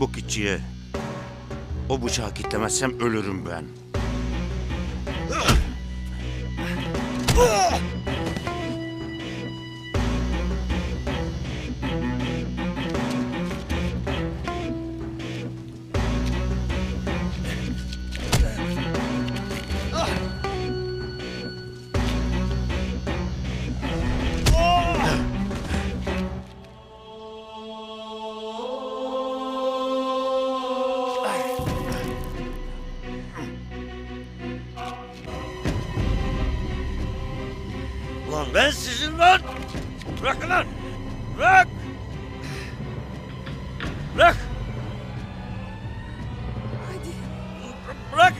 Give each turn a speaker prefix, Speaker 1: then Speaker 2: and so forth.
Speaker 1: Bu kitçiye o bıçağı kitlemezsem ölürüm ben. Ulan ben sizin lan! Bırakın lan! Bırak! Bırak! Hadi. Bırak!